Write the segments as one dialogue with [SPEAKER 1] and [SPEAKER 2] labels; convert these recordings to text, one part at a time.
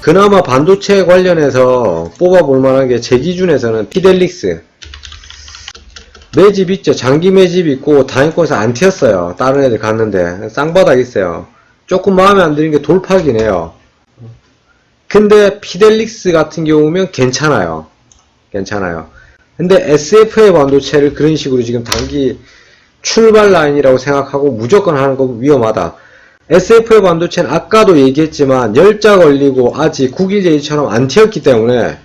[SPEAKER 1] 그나마 반도체 관련해서 뽑아볼 만한 게 제 기준에서는 피델릭스. 매집 있죠. 장기 매집 있고 다행권에서 안 튀었어요. 다른 애들 갔는데 쌍바닥 있어요. 조금 마음에 안 드는 게 돌파긴 해요. 근데 피델릭스 같은 경우면 괜찮아요. 괜찮아요. 근데 SFA 반도체를 그런 식으로 지금 단기 출발 라인이라고 생각하고 무조건 하는 거 위험하다. SFA 반도체는 아까도 얘기했지만 열자 걸리고 아직 91J처럼 안 튀었기 때문에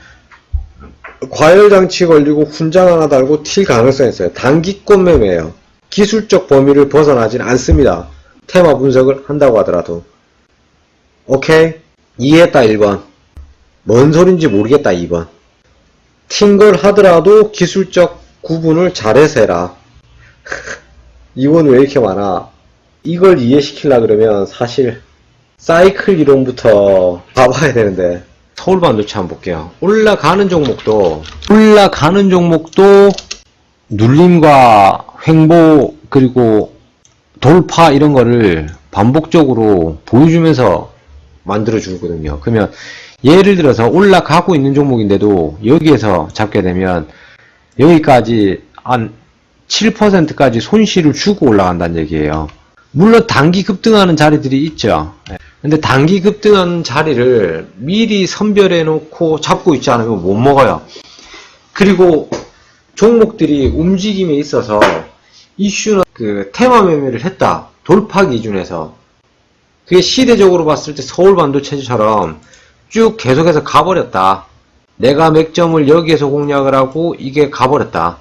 [SPEAKER 1] 과열 장치 걸리고 훈장 하나 달고 튈 가능성이 있어요. 단기권 매매예요. 기술적 범위를 벗어나진 않습니다. 테마 분석을 한다고 하더라도. 오케이? 이해했다 1번. 뭔 소린지 모르겠다 2번. 튄 걸 하더라도 기술적 구분을 잘해서 해라. 2번 왜 이렇게 많아? 이걸 이해시키려 그러면 사실 사이클 이론부터 봐봐야 되는데 서울 반도체 한번 볼게요. 올라가는 종목도 올라가는 종목도 눌림과 횡보 그리고 돌파 이런 거를 반복적으로 보여주면서 만들어 주거든요. 그러면 예를 들어서 올라가고 있는 종목인데도 여기에서 잡게 되면 여기까지 한 7%까지 손실을 주고 올라간다는 얘기예요. 물론 단기 급등하는 자리들이 있죠. 예. 근데 단기 급등하는 자리를 미리 선별해 놓고 잡고 있지 않으면 못 먹어요. 그리고 종목들이 움직임에 있어서 이슈는 그 테마 매매를 했다. 돌파 기준에서. 그게 시대적으로 봤을 때 서울 반도체처럼 쭉 계속해서 가버렸다. 내가 맥점을 여기에서 공략을 하고 이게 가버렸다.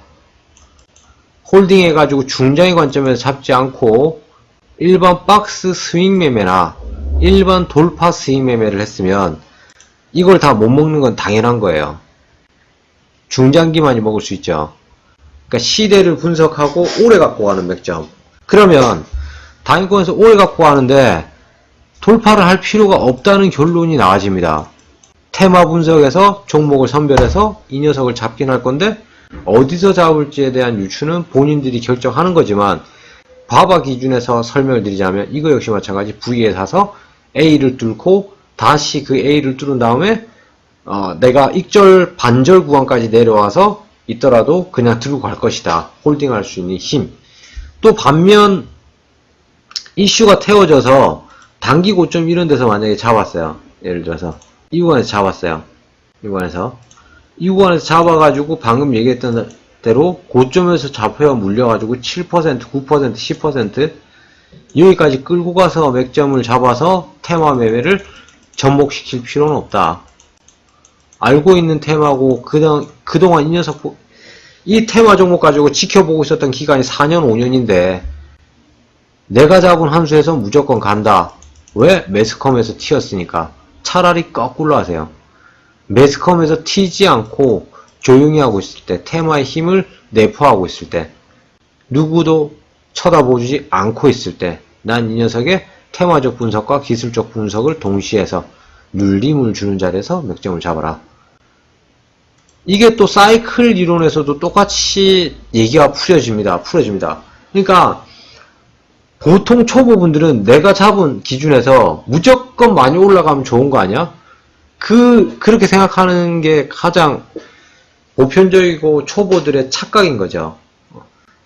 [SPEAKER 1] 홀딩 해가지고 중장의 관점에서 잡지 않고 일반 박스 스윙 매매나 일반 돌파 스윙 매매를 했으면 이걸 다 못 먹는 건 당연한 거예요. 중장기만이 먹을 수 있죠. 그러니까 시대를 분석하고 오래 갖고 가는 맥점. 그러면 단위권에서 오래 갖고 가는데 돌파를 할 필요가 없다는 결론이 나와집니다. 테마 분석에서 종목을 선별해서 이 녀석을 잡긴 할 건데 어디서 잡을지에 대한 유추는 본인들이 결정하는 거지만 바바 기준에서 설명을 드리자면 이거 역시 마찬가지 V에 사서 A를 뚫고 다시 그 A를 뚫은 다음에 어, 내가 익절 반절 구간까지 내려와서 있더라도 그냥 들고 갈 것이다. 홀딩할 수 있는 힘. 또 반면 이슈가 태워져서 단기 고점 이런 데서 만약에 잡았어요. 예를 들어서 이 구간에서 잡았어요. 이 구간에서 이 구간에서 잡아가지고 방금 얘기했던 대로 고점에서 잡혀야 물려가지고 7%, 9%, 10% 여기까지 끌고 가서 맥점을 잡아서 테마 매매를 접목시킬 필요는 없다. 알고 있는 테마고 그동, 그동안 이 녀석 보- 이 테마 종목 가지고 지켜보고 있었던 기간이 4년, 5년인데 내가 잡은 함수에서 무조건 간다. 왜? 매스컴에서 튀었으니까. 차라리 거꾸로 하세요. 매스컴에서 튀지 않고 조용히 하고 있을 때, 테마의 힘을 내포하고 있을 때, 누구도 쳐다보지 않고 있을 때, 난 이 녀석의 테마적 분석과 기술적 분석을 동시에 해서 눌림을 주는 자리에서 맥점을 잡아라. 이게 또 사이클 이론에서도 똑같이 얘기가 풀어집니다. 풀어집니다. 그러니까 보통 초보분들은 내가 잡은 기준에서 무조건 많이 올라가면 좋은 거 아니야? 그, 그렇게 생각하는 게 가장 보편적이고 초보들의 착각인 거죠.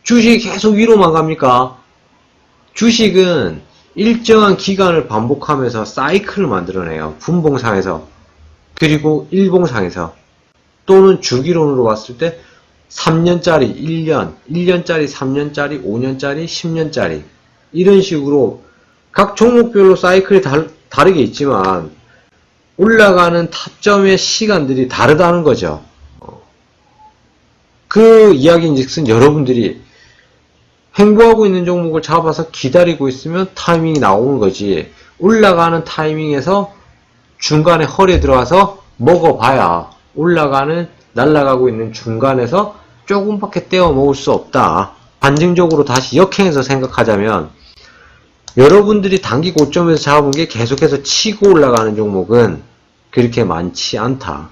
[SPEAKER 1] 주식이 계속 위로만 갑니까? 주식은 일정한 기간을 반복하면서 사이클을 만들어내요. 분봉상에서. 그리고 일봉상에서. 또는 주기론으로 봤을 때 3년짜리 1년, 1년짜리 3년짜리 5년짜리 10년짜리 이런 식으로 각 종목별로 사이클이 달, 다르게 있지만 올라가는 타점의 시간들이 다르다는 거죠. 어. 그 이야기인즉슨 여러분들이 행보하고 있는 종목을 잡아서 기다리고 있으면 타이밍이 나오는 거지. 올라가는 타이밍에서 중간에 허리에 들어가서 먹어봐야 올라가는 날아가고 있는 중간에서 조금밖에 떼어 먹을 수 없다. 반증적으로 다시 역행해서 생각하자면 여러분들이 단기 고점에서 잡은 게 계속해서 치고 올라가는 종목은 그렇게 많지 않다.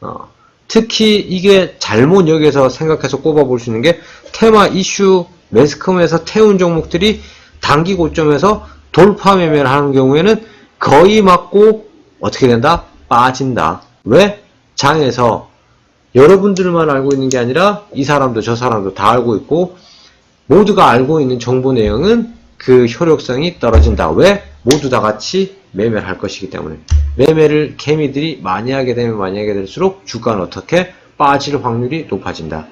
[SPEAKER 1] 어, 특히 이게 잘못 여기서 생각해서 꼽아볼 수 있는 게 테마 이슈 매스컴에서 태운 종목들이 단기 고점에서 돌파 매매를 하는 경우에는 거의 맞고 어떻게 된다? 빠진다. 왜? 장에서 여러분들만 알고 있는 게 아니라 이 사람도 저 사람도 다 알고 있고 모두가 알고 있는 정보 내용은 그 효력성이 떨어진다. 왜? 모두 다 같이 매매를 할 것이기 때문에. 매매를 개미들이 많이 하게 되면 많이 하게 될수록 주가는 어떻게 빠질 확률이 높아진다.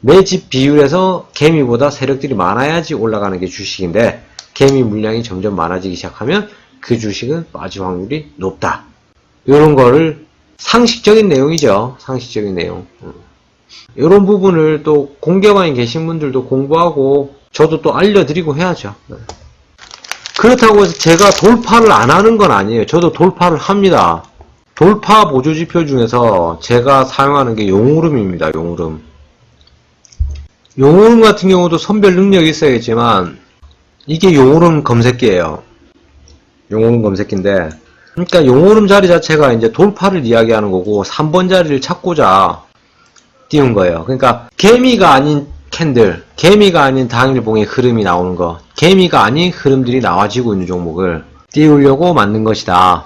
[SPEAKER 1] 매집 비율에서 개미보다 세력들이 많아야지 올라가는 게 주식인데 개미 물량이 점점 많아지기 시작하면 그 주식은 빠질 확률이 높다. 이런 거를 상식적인 내용이죠. 상식적인 내용. 이런 부분을 또 공개방에 계신 분들도 공부하고 저도 또 알려드리고 해야죠. 네. 그렇다고 해서 제가 돌파를 안 하는 건 아니에요. 저도 돌파를 합니다. 돌파 보조지표 중에서 제가 사용하는 게 용오름입니다. 용오름. 용오름 같은 경우도 선별 능력이 있어야겠지만 이게 용오름 검색기예요. 용오름 검색기인데 그러니까 용오름 자리 자체가 이제 돌파를 이야기하는 거고 3번 자리를 찾고자 띄운 거예요. 그러니까 개미가 아닌 캔들, 개미가 아닌 당일봉의 흐름이 나오는 거, 개미가 아닌 흐름들이 나와지고 있는 종목을 띄우려고 만든 것이다.